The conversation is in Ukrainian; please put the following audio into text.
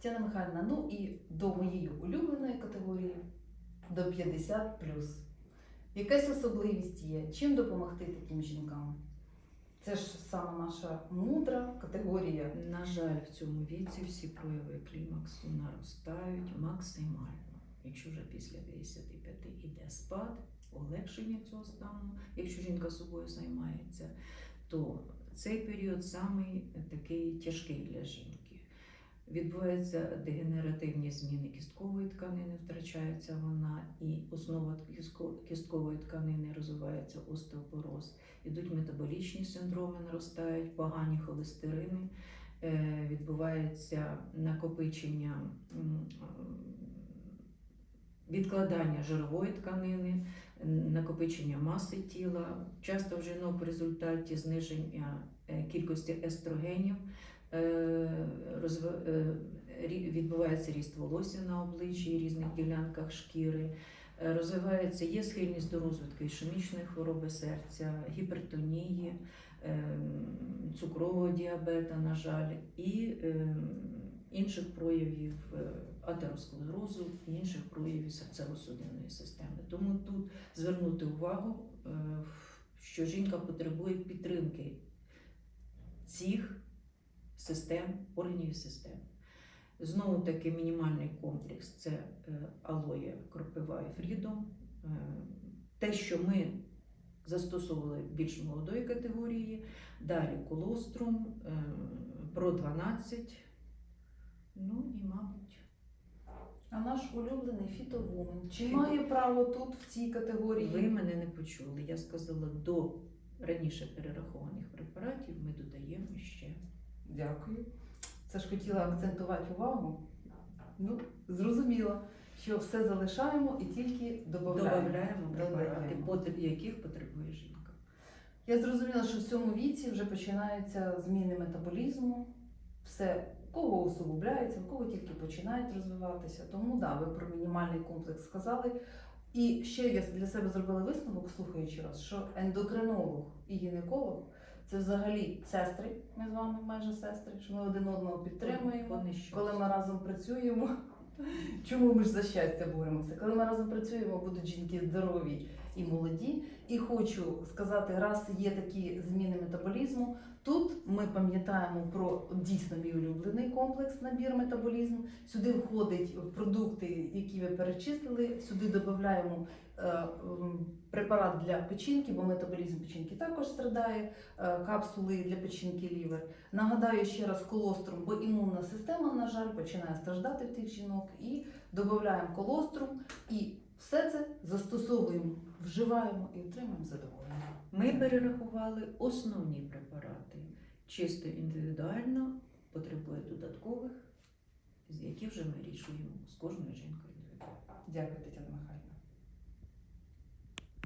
Тетяна Михайлівна, ну і до моєї улюбленої категорії до 50 Якась особливість є. Чим допомогти таким жінкам? Це ж саме наша мудра категорія. На жаль, в цьому віці всі прояви клімаксу наростають максимально. Якщо вже після 55 іде спад, полегшення цього стану, якщо жінка собою займається, то цей період самий такий тяжкий для жінки. Відбуваються дегенеративні зміни кісткової тканини, втрачається вона, і основа кісткової тканини розвивається остеопороз. Ідуть метаболічні синдроми, наростають погані холестерини, е, відбувається накопичення відкладання жирової тканини, накопичення маси тіла. Часто в жінок в результаті зниження е, кількості естрогенів е, е, відбувається ріст волосся на обличчі різних ділянках шкіри. Е, Розвивається, є схильність до розвитку ішемічної хвороби серця, гіпертонії, цукрового діабета, на жаль, і інших проявів атеросклерозу інших проявів серцево-судинної системи. Тому тут звернути увагу, що жінка потребує підтримки цих систем, органів і систем. Знову таки мінімальний комплекс це е, алоє, кропива і фрідом. Е, Те, що ми застосовували більш молодої категорії, далі колострум, е, про 12. Ну і, мабуть, А наш улюблений фітовумен. Чи має право тут в цій категорії? ви мене не почули. Я сказала, до раніше перерахованих препаратів ми додаємо ще. Дякую. Це ж хотіла акцентувати увагу. Ну, зрозуміло, що все залишаємо і тільки додаємо. Препарати, потреб- яких потребує жінка. Я зрозуміла, що в цьому віці вже починаються зміни метаболізму. Все, в кого усугубляється, в кого тільки починають розвиватися. Тому да, ви про мінімальний комплекс сказали. І ще я для себе зробила висновок, слухаючи вас, що ендокринолог і гінеколог це взагалі сестри. Ми з вами майже сестри, що ми один одного підтримуємо. Вони? Коли ми разом працюємо, чому ми ж за щастя боремося? Коли ми разом працюємо, будуть жінки здорові і молоді. І хочу сказати, раз є такі зміни метаболізму, тут ми пам'ятаємо про дійсно мій улюблений комплекс набір метаболізму. Сюди входить продукти, які ви перечислили. Сюди додаємо е, препарат для печінки, бо метаболізм печінки також страдає, е, капсули для печінки лівер. Нагадаю ще раз колострум, бо імунна система, на жаль, починає страждати в тих жінок. І додаємо колострум, і все це застосовуємо, вживаємо і отримуємо задоволення. Ми перерахували основні препарати. Чисто індивідуально потребує додаткових, яких вже ми рішуємо з кожною жінкою. Дякую, Тетяна Михайлівна.